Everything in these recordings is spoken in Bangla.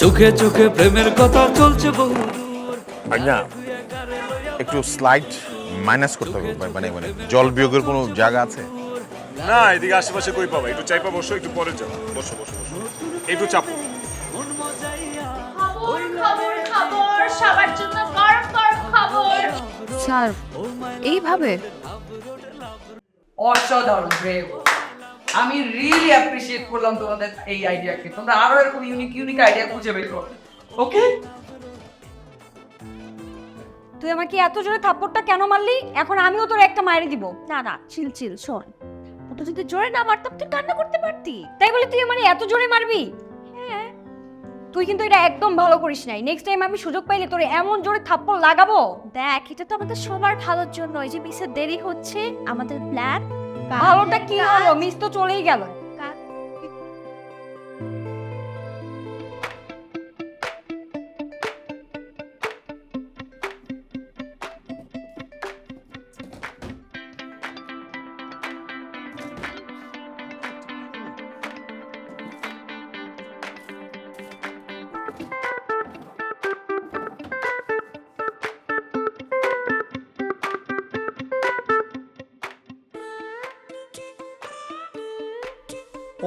চোখে চোখে প্রেমের কথা চলছে বহুদূর না একটু স্লাইড মাইনাস করতে হবে মানে মানে জল বিয়োগের কোনো জায়গা আছে? না এদিকে আশেপাশে কই পাবা? একটু চাইপা বসো একটু পরে যাও বসো বসো বসো। একটু চাপো। খবর খবর খবর সবার জন্য গরম গরম খবর। স্যার এইভাবে? অসাধারণ ব্রেভ আমি রিয়েলি অ্যাপ্রিসিয়েট করলাম তোমাদের এই আইডিয়াকে তোমরা আরও এরকম ইউনিক ইউনিক আইডিয়া খুঁজে বের করো। ওকে তুই আমাকে এত জোরে থাপ্পড়টা কেন মারলি? এখন আমিও তোর একটা মায়ের দিব। না না চিল চিল শোন। ওটা যদি জোরে না মারতাম, তুই কান্না করতে পারতি। তাই বলে তুই আমার এত জোরে মারবি? হ্যাঁ। তুই কিন্তু এটা একদম ভালো করিস নাই। নেক্সট টাইম আমি সুযোগ পাইলে তোর এমন জোরে থাপ্পড় লাগাবো। দেখ, এটা তো আমাদের সবার ভালোর জন্য। এই যে মিসের দেরি হচ্ছে, আমাদের প্ল্যান ভালোটা কি হলো? মিস তো চলেই গেল।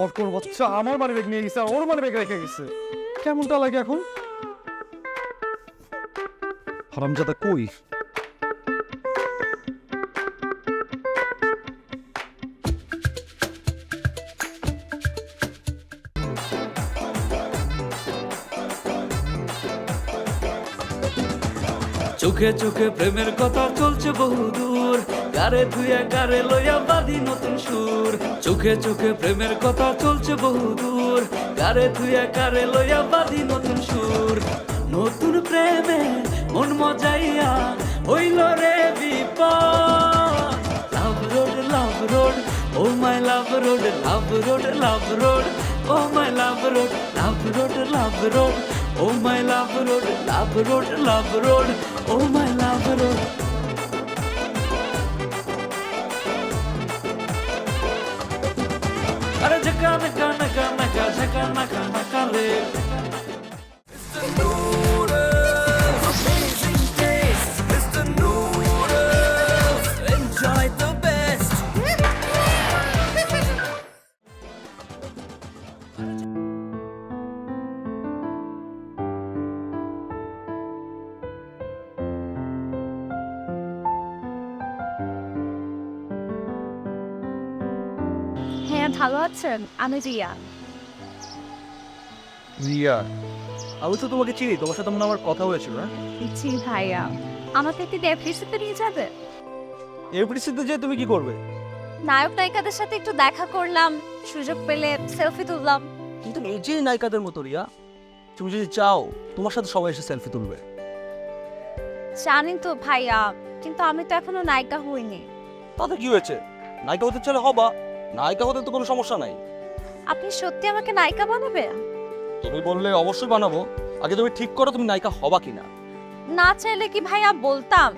অর্কর বাচ্চা আমার ব্যাগ নিয়ে গেছে, আর ওর ব্যাগ রেখে গেছে। কেমনটা লাগে এখন? হারামজাদা কই? চোখে চোখে প্রেমের কথা চলছে বহুদূর। গারে ধুয়ে গারে লইয়া বাঁধি নতুন সুর। চোখে চোখে প্রেমের কথা চলছে বহু বহুদূর গারে ধুয়ে গারে লইয়া বাঁধি নতুন সুর নতুন প্রেমে মন মজাইয়া হইল রে বিপদ love road love road oh my love road love road love road oh my love road love road love road oh my love road love road love road oh my love road আরে ঝকা নকা নকা নকা ঝকা নকা নকা রে আমি রিয়া রিয়া আমি তো তোমাকে চিনি তোমার সাথে মনে হয় আমার কথা হয়েছিল না জি ভাইয়া আমাকে একটি ডেফিসিতে নিয়ে যাবে? এই পরিস্থিতিতে যে তুমি কি করবে? নায়ক নায়িকাদের সাথে একটু দেখা করলাম সুযোগ পেলে সেলফি তুললাম। কিন্তু এই যে নায়িকাদের মতো রিয়া। তুমি যদি চাও তোমার সাথে সবাই এসে সেলফি তুলবে। জানি তো ভাইয়া কিন্তু আমি তো এখনও নায়িকা হইনি। তাতে কি হয়েছে? নায়িকা হতে চাইলে হবা। নায়িকা হতে তো কোনো সমস্যা নাই। আপনি সত্যি আমাকে নায়িকা বানাবে তুমি বললে অবশ্যই বানাবো। আগে তুমি ঠিক করো তুমি নায়িকা হবা কিনা। না চাইলে কি ভাইয়া বলতাম?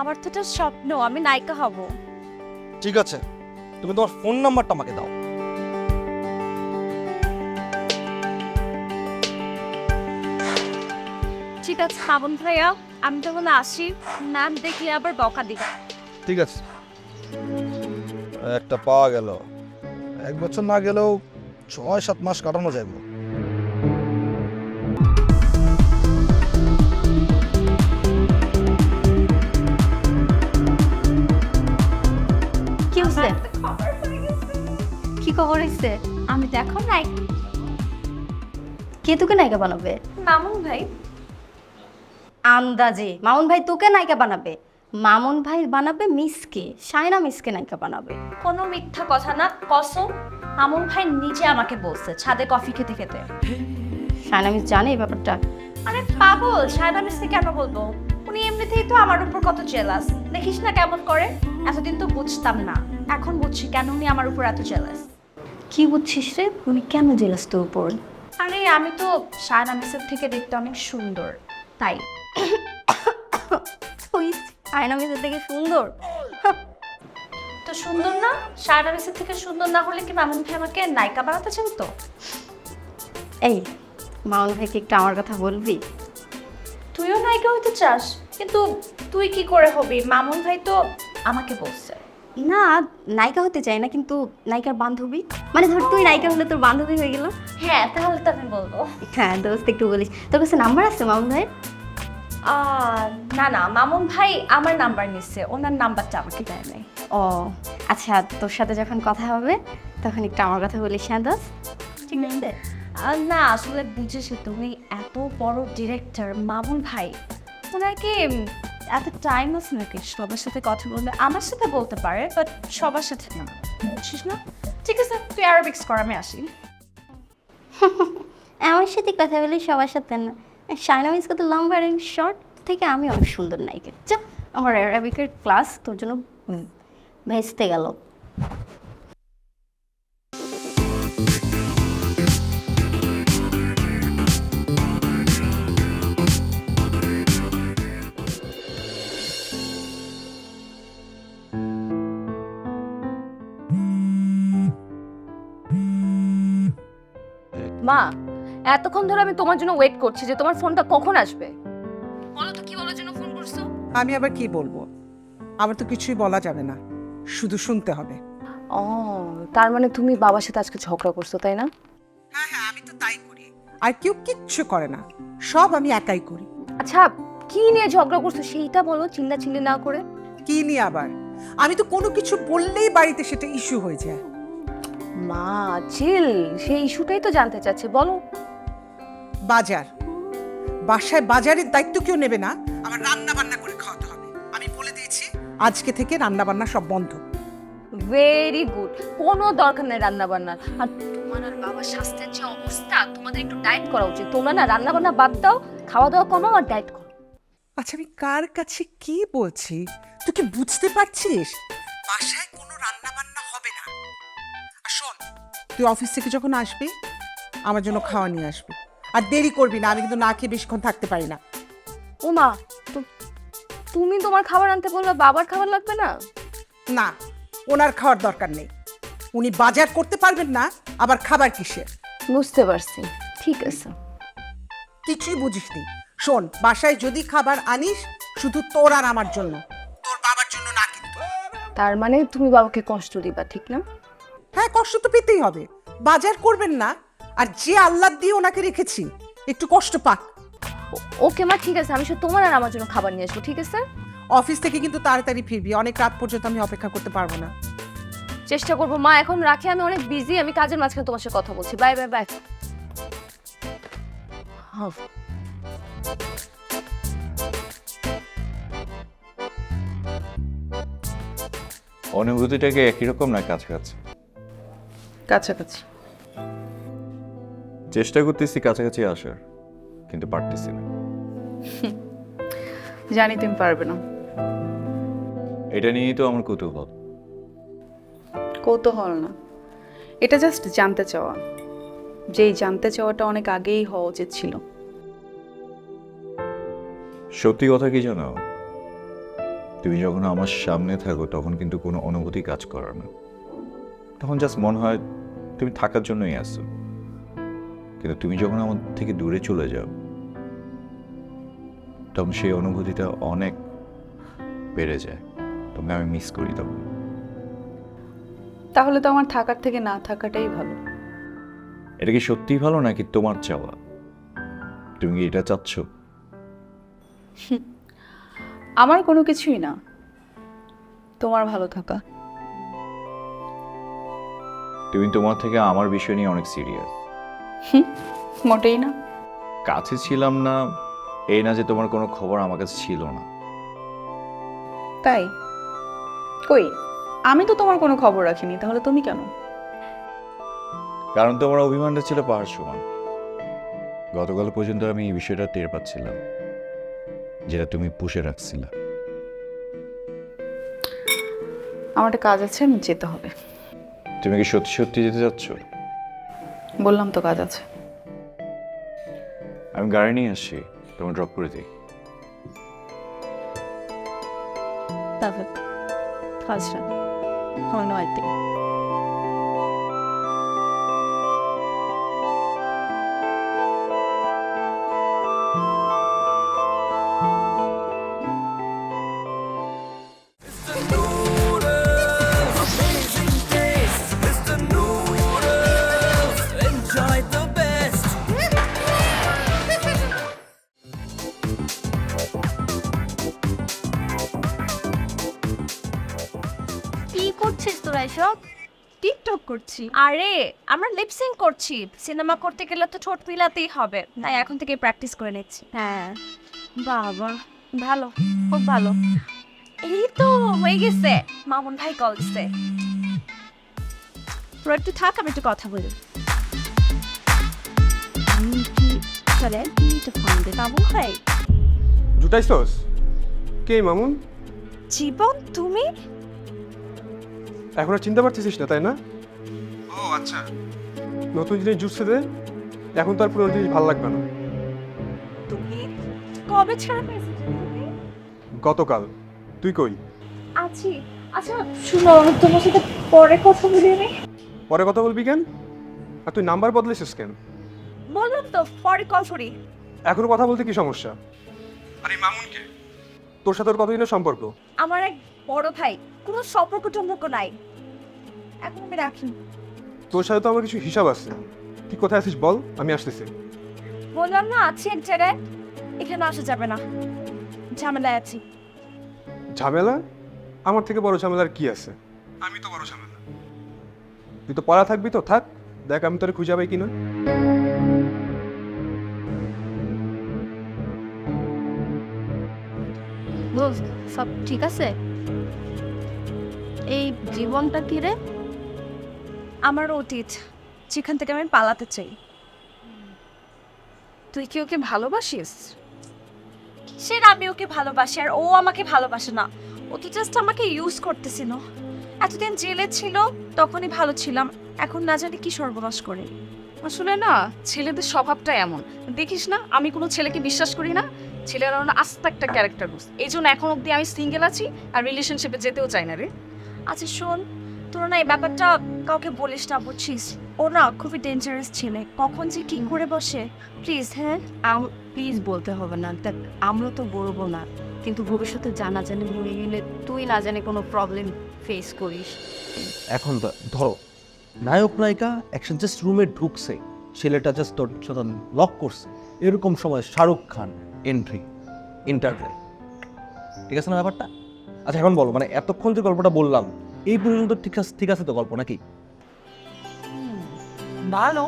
আমার তো এটা স্বপ্ন আমি নায়িকা হব। ঠিক আছে তুমি তোমার ফোন নাম্বারটা আমাকে দাও। ঠিক আছে শ্রাবণ ভাইয়া আমি তখন আসি। ম্যাম দেখলে আবার বকা দিবে। ঠিক আছে। একটা পাওয়া গেল। এক বছর না গেলেও ছয় সাত মাস কাটানো যাবে কি হচ্ছে কি খবর হয়েছে আমি তো এখন নাই। কে তোকে নায়িকা বানাবে? মামুন ভাই। আন্দাজে। মামুন ভাই তোকে নায়িকা বানাবে? মামুন ভাই বানাবে মিসকে সায়না মিসকে নায়িকা বানাবে। কোনো মিথ্যা কথা না কসম। মামুন ভাই নিজে আমাকে বলছে ছাদে কফি খেতে খেতে। সায়না মিস জানে এই ব্যাপারটা। আরে পাগল সায়না মিসকে কেন বলব? উনি এমনিতেই তো আমার উপর কত জেলাস দেখিস না কেমন করে? এতদিন তো বুঝতাম না। এখন বুঝছি কেন উনি আমার উপর এত জেলাস কি বুঝছিস রে? উনি কেন জেলাস তোর উপর? আরে আমি তো সায়না মিসের থেকে দেখতে অনেক সুন্দর তাই সায়না মিসের থেকে সুন্দর। তো সুন্দর না? সায়না মিসের থেকে সুন্দর না হলে কি মামুন ভাই আমাকে নায়িকা বানাতে চান তো? এই মামুন ভাইকে একটু আমার কথা বলবি? তুইও নায়িকা হতে চাস কিন্তু তুই কি করে হবি? মামুন ভাই তো আমাকে বলছে। না নায়িকা হতে চাই না কিন্তু নায়িকার বান্ধবী। মানে ধর তুই নায়িকা হলে তোর বান্ধবী হয়ে গেল। হ্যাঁ তাহলে তো আমি বলব। হ্যাঁ দোস্ত একটু বলিস। তোর কাছে নাম্বার আছে মামুন ভাই না না মামুন ভাই আমার নাম্বার নিচ্ছে ওনার নাম্বারটা আমাকে দেয় নাই। ও আচ্ছা তোর সাথে যখন কথা হবে তখন একটু আমার কথা বলিস হ্যাঁ দোস্ত? ঠিক আছে। না আসলে বুঝেছ তুমি এত বড় ডিরেক্টর মামুন ভাই। ওনার কি এত টাইম আছে নাকি সবার সাথে কথা বলবে আমার সাথে বলতে পারে বাট সবার সাথে না। বুঝছিস না? ঠিক আছে তুই অ্যারোবিক্স কর আমি আসি। আমার সাথে কথা বলি সবার সাথে না। শাইনা মিস কত লম্বা আর শর্ট থেকে আমি অনেক সুন্দর নায়িকা চা আমার অ্যারাবিকের ক্লাস তোর জন্য ভেস্তে গেল। মা এতক্ষণ ধরে আমি তোমার জন্য ওয়েট করছি যে তোমার ফোনটা কখন আসবে? বলো তো কি বলার জন্য ফোন করছ? আমি আবার কি বলব? আমার তো কিছুই বলা যাবে না। শুধু শুনতে হবে। ও তার মানে তুমি বাবার সাথে আজকে ঝগড়া করছ তাই না? হ্যাঁ হ্যাঁ আমি তো তাই করি। আর কেউ কিচ্ছু করে না। সব আমি একাই করি। আচ্ছা কি নিয়ে ঝগড়া করছ? সেইটা বলো চিল্লা চিল্লি না করে। কি নিয়ে আবার? আমি তো কোনো কিছু বললেই বাড়িতে সেটা ইস্যু হয়ে যায়। মা চিল সেই ইস্যুটাই তো জানতে চাচ্ছে বলো। বাজার। বাসায় বাজারের দায়িত্ব কেউ নেবে না আমার রান্না বান্না করে খাওয়াতে হবে। আমি বলে দিয়েছি আজকে থেকে রান্না বান্না সব বন্ধ। ভেরি গুড কোনো দরকার নেই রান্না বান্নার আর তোমার আর বাবার স্বাস্থ্যের যে অবস্থা তোমাদের একটু ডায়েট করা উচিত। তোমরা না রান্না বান্না বাদ দাও খাওয়া দাওয়া কমাও আর ডায়েট করো। আচ্ছা আমি কার কাছে কি বলছি? তুই কি বুঝতে পারছিস? বাসায় কোনো রান্না বান্না হবে না। আর শোন তুই অফিস থেকে যখন আসবি আমার জন্য খাওয়া নিয়ে আসবি। আর দেরি করবি না আমি কিন্তু না খেয়ে বেশিক্ষণ থাকতে পারি না। ও মা তো- তুমি তোমার খাবার আনতে বললে বাবার খাবার লাগবে না? না ওনার খাওয়ার দরকার নেই। উনি বাজার করতে পারবেন না আবার খাবার কিসের? বুঝতে পারছি ঠিক আছে। কিছুই বুঝিসনি। শোন বাসায় যদি খাবার আনিস শুধু তোর আর আমার জন্য। তোর বাবার জন্য না কিন্তু। তার মানে তুমি বাবাকে কষ্ট দিবা ঠিক না? হ্যাঁ কষ্ট তো পেতেই হবে। বাজার করবেন না আর যে আল্লাহ দিয়ে ওনাকে রেখেছি একটু কষ্ট পাক। ওকে মা ঠিক আছে আমি শুধু তোমার আর আমার জন্য খাবার নিয়ে আসব ঠিক আছে? অফিস থেকে কিন্তু তাড়াতাড়ি ফিরবি অনেক রাত পর্যন্ত আমি অপেক্ষা করতে পারব না। চেষ্টা করব। মা এখন রাখি আমি অনেক বিজি আমি কাজের মাঝখানে তোমার সাথে কথা বলছি। বাই বাই বাই অনুভূতিটাকে একই রকম না কাছাকাছি? কাছাকাছি। চেষ্টা করতেছি কাছাকাছি আসার কিন্তু পারতেছি না। জানি তুমি পারবে না। এটা নিয়েই তো আমার কৌতূহল। কৌতূহল না। এটা জাস্ট জানতে চাওয়া। যেই জানতে চাওয়াটা অনেক আগেই হওয়া উচিত ছিল। সত্যি কথা কি জানো? তুমি যখন আমার সামনে থাকো তখন কিন্তু কোনো অনুভূতি কাজ করার না। তখন জাস্ট মনে হয় তুমি থাকার জন্যই আসছো কিন্তু তুমি যখন আমার থেকে দূরে চলে যাও তখন সেই অনুভূতিটা অনেক বেড়ে যায়। তোমাকে আমি মিস করি তখন। তাহলে তো আমার থাকার থেকে না থাকাটাই ভালো। এটা কি সত্যিই ভালো নাকি তোমার চাওয়া? তুমি কি এটা চাচ্ছ? আমার কোনো কিছুই না। তোমার ভালো থাকা। তুমি তোমার থেকে আমার বিষয় নিয়ে অনেক সিরিয়াস মোটেই না। কাছে ছিলাম না এই না যে তোমার কোনো খবর আমার কাছে ছিল না। তাই? কই আমি তো তোমার কোনো খবর রাখিনি তাহলে তুমি কেন? কারণ তোমার অভিমানটা ছিল পাহাড় সমান গতকাল পর্যন্ত আমি এই বিষয়টা টের পাচ্ছিলাম যেটা তুমি পুষে রাখছিলে। আমার একটা কাজ আছে আমি যেতে হবে। তুমি কি সত্যি সত্যি যেতে চাচ্ছ? বললাম তো কাজ আছে। আমি গাড়ি নিয়ে আসছি তোমার ড্রপ করে দিই। তারপর আমার নয় করছি। আরে আমরা লিপসিং করছি। সিনেমা করতে গেলে তো ঠোঁট মিলাতেই হবে। তাই এখন থেকে প্র্যাকটিস করে নিচ্ছি। হ্যাঁ। বাবা ভালো খুব ভালো। এই তো হয়ে গেছে। মামুন ভাই কল দিছে। তোর একটু থাক আমি একটু কথা বলি। কি চলে একটু ফোন দে মামুন ভাই। জুটাইছস কে মামুন? জীবন তুমি? এখন আর চিনতে পারছিস না তাই না? ও আচ্ছা। নতুন জিনিস জুটছে দে এখন তো আর পুরনো জিনিস ভালো লাগবে না। তুমি কবে ছাড়া পেয়েছ গতকাল। তুই কই? আছি। আচ্ছা শুনো তোমার সাথে পরে কথা বলি আমি। পরে কথা বলবি কেন? আর তুই নাম্বার বদলেছিস কেন? বললাম তো পরে কল করি। এখনও কথা বলতে কি সমস্যা? আরে মামুনকে। তোর সাথে ওর কতদিনের সম্পর্ক? আমার এক বড় ভাই কোনো সম্পর্ক টম্পর্ক নাই। এখন আমি রাখি। তোর সাথে তো আমার কিছু হিসাব আছে। তুই কোথায় আছিস বল? আমি আসতেছি। বললাম না আছি এক জায়গায়। এখানে আসা যাবে না। ঝামেলায় আছি। ঝামেলা? আমার থেকে বড় ঝামেলার কি আছে? আমি তো বড় ঝামেলা। তুই তো পড়া থাকবি তো থাক। দেখ আমি তোরে খুঁজে পাই কিনা দোস্ত সব ঠিক আছে? এই জীবনটা কি রে? আমার অতীত যেখান থেকে আমি পালাতে চাই। তুই কি ওকে ভালোবাসিস? কিসের আমি ওকে ভালোবাসি? আর ও আমাকে ভালোবাসে না। ও তো জাস্ট আমাকে ইউজ করতেছিল এতদিন জেলে ছিল তখনই ভালো ছিলাম। এখন না জানি কি সর্বনাশ করে। আসলে না ছেলেদের স্বভাবটা এমন। দেখিস না আমি কোনো ছেলেকে বিশ্বাস করি না। ছেলেরা না আস্ত একটা ক্যারেক্টার বুঝ এই জন্য এখন অবধি আমি সিঙ্গেল আছি আর রিলেশনশিপে যেতেও চাই না রে। আচ্ছা শোন তোর না এই ব্যাপারটা কাউকে বলিস না বুঝছিস? ও না খুবই ডেঞ্জারাস ছেলে। কখন যে কি করে বসে? প্লিজ হ্যাঁ? প্লিজ বলতে হবে না। দেখ আমরা তো বলব না। কিন্তু ভবিষ্যতে জানা জানি হয়ে গেলে তুই না জানি কোনো প্রবলেম ফেস করিস। এখন ধরো নায়ক নায়িকা একসাথে জাস্ট রুমে ঢুকছে। ছেলেটা জাস্ট তোর সাথে লক করছে। এরকম সময় শাহরুখ খান এন্ট্রি ইন্টারভেল ঠিক আছে না ব্যাপারটা? আচ্ছা এখন বলো মানে এতক্ষণ যে গল্পটা বললাম এই পর্যন্ত ঠিক আছে ঠিক আছে তো গল্প নাকি? ভালো।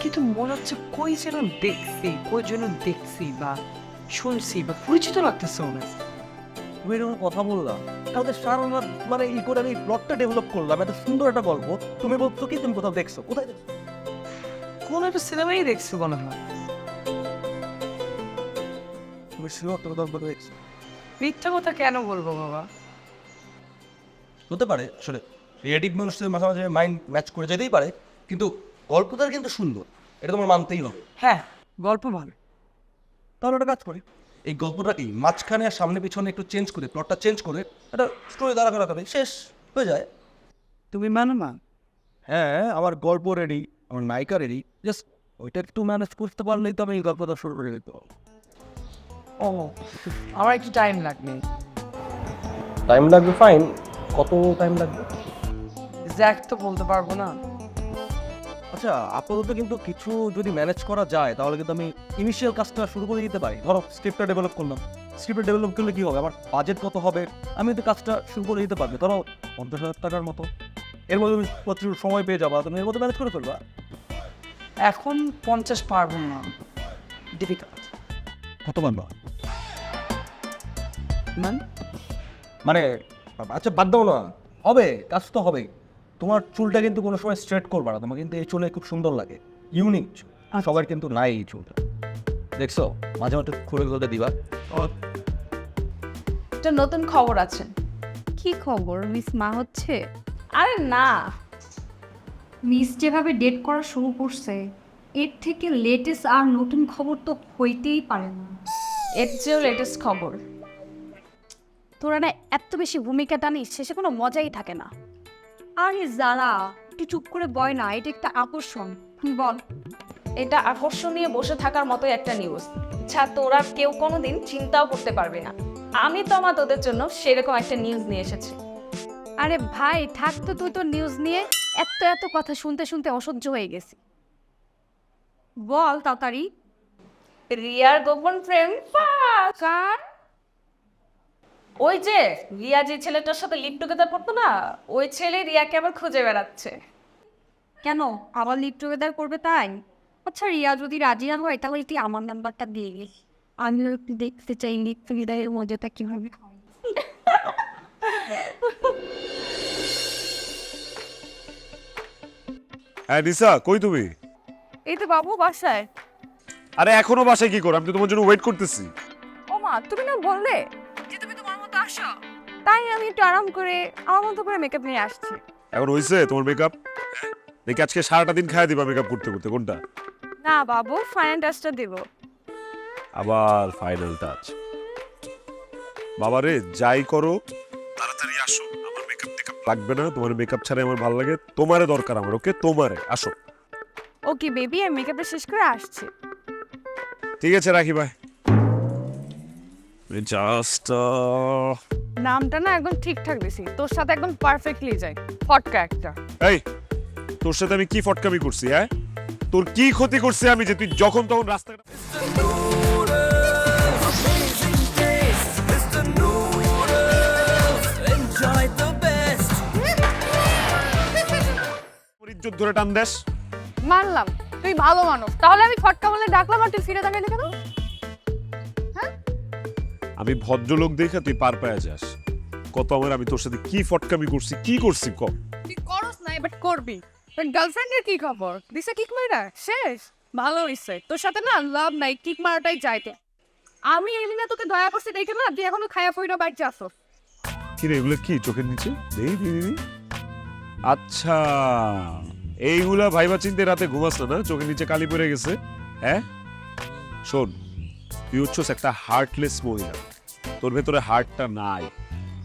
কিন্তু মনে হচ্ছে কই যেন দেখছি কই যেন দেখছি বা শুনছি বা পরিচিত লাগতেছে হচ্ছে। তুমি এরকম কথা বললাম তাহলে সারা রাত মানে ই করে আমি প্লটটা ডেভেলপ করলাম এত সুন্দর একটা গল্প। তুমি বলছো কি তুমি কোথাও দেখছ? কোথায় দেখছ? কোন একটা সিনেমাই দেখছি মনে হয়। তুমি দেখছ? মিথ্যা কথা কেন বলব বাবা? হতে পারে আসলে ক্রিয়েটিভ মানুষদের মাঝে মাঝে মাইন্ড ম্যাচ করে যেতেই পারে কিন্তু গল্পটা কিন্তু সুন্দর এটা তোমার মানতেই হবে। হ্যাঁ গল্প ভালো তাহলে একটা কাজ করি এই গল্পটা কি মাঝখানে আর সামনে পিছনে একটু চেঞ্জ করে প্লটটা চেঞ্জ করে একটা স্টোরি দাঁড়া করা করে শেষ হয়ে যায়। তুমি মানো না? হ্যাঁ আমার গল্প রেডি আমার নায়িকা রেডি জাস্ট ওইটা একটু ম্যানেজ করতে পারলেই তো আমি এই গল্পটা শুরু করে দিতে পারব ও আমার একটু টাইম লাগবে। টাইম লাগবে ফাইন কত টাইম লাগবে? এক্স্যাক্ট তো বলতে পারব না। আচ্ছা আপাতত কিন্তু কিছু যদি ম্যানেজ করা যায় তাহলে কিন্তু আমি ইনিশিয়াল কাজটা শুরু করে দিতে পারি। ধরো স্ক্রিপ্টটা ডেভেলপ করলাম। স্ক্রিপ্টটা ডেভেলপ করলে কি হবে? আমার বাজেট কত হবে? আমি কিন্তু কাজটা শুরু করে দিতে পারব। ধরো পঞ্চাশ হাজার টাকার মতো। এর মধ্যে তুমি প্রচুর সময় পেয়ে যাবা? তুমি এর মধ্যে ম্যানেজ করে ফেলবা। এখন পঞ্চাশ পারব না। ডিফিকাল্ট কত মানবা মানে আচ্ছা বাদ দাও না। হবে কাজ তো হবে তোমার চুলটা কিন্তু কোনো সময় স্ট্রেট করবা না তোমার কিন্তু এই চুলে খুব সুন্দর লাগে। ইউনিক সবার কিন্তু নাই এই চুলটা। দেখছ? মাঝে মাঝে খুলে খুলে দিবা। একটা নতুন খবর আছে। কি খবর মিস মা হচ্ছে? আরে না। মিস যেভাবে ডেট করা শুরু করছে এর থেকে লেটেস্ট আর নতুন খবর তো হইতেই পারে না। এর চেয়েও লেটেস্ট খবর। তোরা না এত বেশি ভূমিকা টানিস শেষে কোনো মজাই থাকে না। আরে যারা একটু চুপ করে বয় না এটা একটা আকর্ষণ। বল। এটা আকর্ষণ নিয়ে বসে থাকার মতোই একটা নিউজ যা তোরা কেউ কোনোদিন চিন্তাও করতে পারবে না। আমি তো আমার তোদের জন্য সেরকম একটা নিউজ নিয়ে এসেছি। আরে ভাই থাক তো তুই তো নিউজ নিয়ে এত এত কথা শুনতে শুনতে অসহ্য হয়ে গেছি। বল তাড়াতাড়ি। রিয়ার গোপন প্রেম ফাঁস। কার? ওই যে রিয়া যে ছেলেটার সাথে লিপ টুগেদার করতো না ওই ছেলে রিয়াকে আবার খুঁজে বেড়াচ্ছে। কেন? আবার লিভ টুগেদার করবে তাই? আচ্ছা রিয়া যদি রাজি না হয় তাহলে তুই আমার নাম্বারটা দিয়ে গেস আমিও একটু দেখতে চাই লিভ টুগেদারের মজাটা কীভাবে হ্যাঁ। নিসা কই তুমি? এই তো বাবু বাসায়। আরে এখনও বাসায় কি করো? আমি তো তোমার জন্য ওয়েট করতেছি। ও মা তুমি না বললে? আসো তাই আমি একটু আরাম করে আমার মতো করে মেকআপ নিয়ে আসছি। এখন হইছে তোমার মেকআপ দেখি আজকে সারাটা দিন খাইয়া দিবা মেকআপ করতে করতে কোনটা? না বাবু ফাইনাল টাচটা দিব। আবার ফাইনাল টাচ বাবা রে যাই করো তাড়াতাড়ি আসো। আমার মেকআপ টেকআপ লাগবে না তোমার মেকআপ ছাড়াই আমার ভালো লাগে। তোমারে দরকার আমার ওকে তোমারে আসো। ওকে বেবি আমি মেকআপটা শেষ করে আসছি। ঠিক আছে রাখি ভাই জাস্ট নামটা না একদম ঠিকঠাক দিছি। তোর সাথে একদম পারফেক্টলি যায়। ফটকা একটা। এই তোর সাথে আমি কি ফটকামি করছি হ্যাঁ? তোর কি ক্ষতি করছি আমি যে তুই যখন তখন রাস্তায়. ইজ্জত ধরে টান দেশ মানলাম। তুই ভালো মানুষ। তাহলে আমি ফটকা বলে ডাকলাম আর তুই ফিরে দাঁড়ালি কেন? আমি ভদ্রলোক দেখে তুই পার পায়া যাস। কত আমার আমি তোর সাথে কি ফটকামি করছি কি করছি কম তুই করস না বাট করবি। গার্লফ্রেন্ডের কি খবর? দিছে কিক মারা শেষ। ভালো হইছে। তোর সাথে না লাভ নাই কিক মারাটাই চাইতে আমি এলি না তোকে দয়া করছি দেখে না তুই এখনও খায়া পইরা বাইরে আসো কি রে এগুলো কি চোখের নিচে? দেই দিদি আচ্ছা এইগুলা ভাইবা চিনতে রাতে ঘুমাস না না? চোখের নিচে কালি পড়ে গেছে। হ্যাঁ? শোন তুই হচ্ছস একটা হার্টলেস মহিলা। তোর ভেতরে হার্টটা নাই।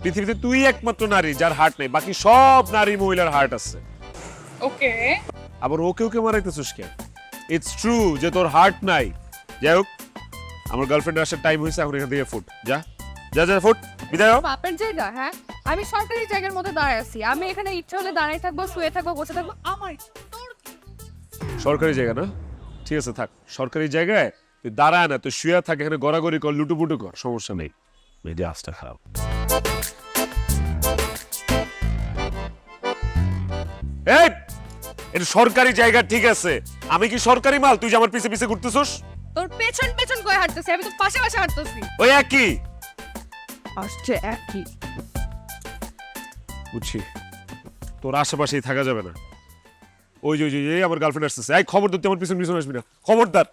পৃথিবীতে তুই একমাত্র নারী যার হার্ট নেই বাকি সব নারী মহিলার হার্ট আছে। ওকে। আবার ওকে ওকে মারাইতেছিস কেন? ইটস ট্রু যে তোর হার্ট নাই। যাই হোক আমার গার্লফ্রেন্ড আসার টাইম হয়েছে এখন এখান থেকে ফুট যা যা যা ফুট বিদায় হ। বাপের জায়গা হ্যাঁ? আমি সরকারি জায়গার মধ্যে দাঁড়ায় আছি। আমি এখানে ইচ্ছে হলে দাঁড়িয়ে থাকব শুয়ে থাকব বসে থাকব আমার তোর সরকারি জায়গা না? ঠিক আছে থাক। সরকারি জায়গায় তুই দাঁড়ায় না তুই শুয়ে থাক এখানে গড়াগড়ি কর লুটুপুটু কর সমস্যা নেই। মেজাজটা খারাপ এই! এটা সরকারি জায়গা ঠিক আছে। আমি কি সরকারি মাল? তুই যে আমার পিছে পিছে ঘুরতেছস? তোর পেছন পেছন কয়ে হাঁটতেছি আমি তো পাশে পাশে হাঁটতেছি। ওই একই? আসছে একই। বুঝছি। তোর আশেপাশেই থাকা যাবে না। ওই যে ওই যে এই আমার গার্লফ্রেন্ড আসতেছে। এই খবর দিতে আমার পিছন পিছন আসবি না। খবরদার।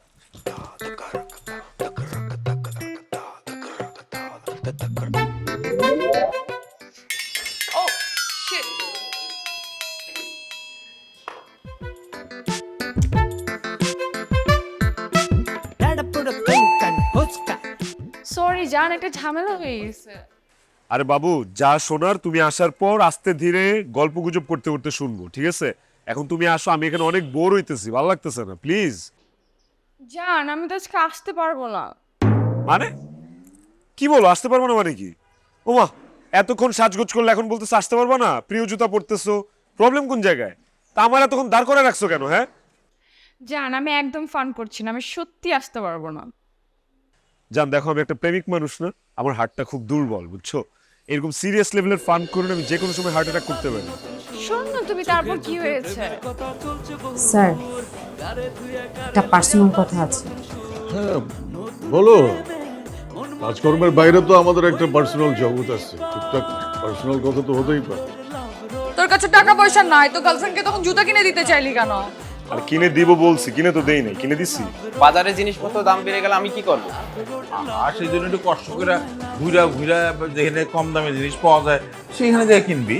জান একটা ঝামেলা হয়ে গেছে। আরে বাবু যা শোনার তুমি আসার পর আস্তে ধীরে গল্প গুজব করতে করতে শুনব ঠিক আছে? এখন তুমি আসো আমি এখানে অনেক বোর হইতেছি ভালো লাগতেছে না প্লিজ জান আমি তো আজকে আসতে পারব না। মানে? কি বলো আসতে পারব না মানে কি? ওমা এতক্ষণ সাজগোজ করলে এখন বলতেছো আসতে পারব না? প্রিয় জুতা পরতেছো প্রবলেম কোন জায়গায়? তা আমার এতক্ষণ দাঁড় করে রাখছো কেন হ্যাঁ? জান আমি একদম ফান করছি না আমি সত্যি আসতে পারব না। জান দেখো আমি একটা প্রেমিক মানুষ না আমার হার্টটা খুব দুর্বল বুঝছ? এরকম সিরিয়াস লেভেলের ফান করলে আমি যে কোনো সময় হার্ট অ্যাটাক করতে পারি। শোন না তুমি তারপর কি হয়েছে? স্যার একটা পার্সোনাল কথা আছে। হ্যাঁ বলো। কাজকর্মের বাইরে তো আমাদের একটা পার্সোনাল জগৎ আছে। টুকটাক পার্সোনাল কথা তো হতেই পারে। তোর কাছে টাকা পয়সা নাই তো গার্লফ্রেন্ডকে তখন জুতা কিনে দিতে চাইলি কেন? আর কিনে দিব বলছি কিনে তো দেই নাই কিনে দিছি। বাজারে জিনিসপত্র দাম বেড়ে গেলে আমি কি করব? আর সেই জন্য একটু কষ্ট করে ঘুরা ঘুরা যেখানে কম দামে জিনিস পাওয়া যায় সেখানে যাই কিনবি।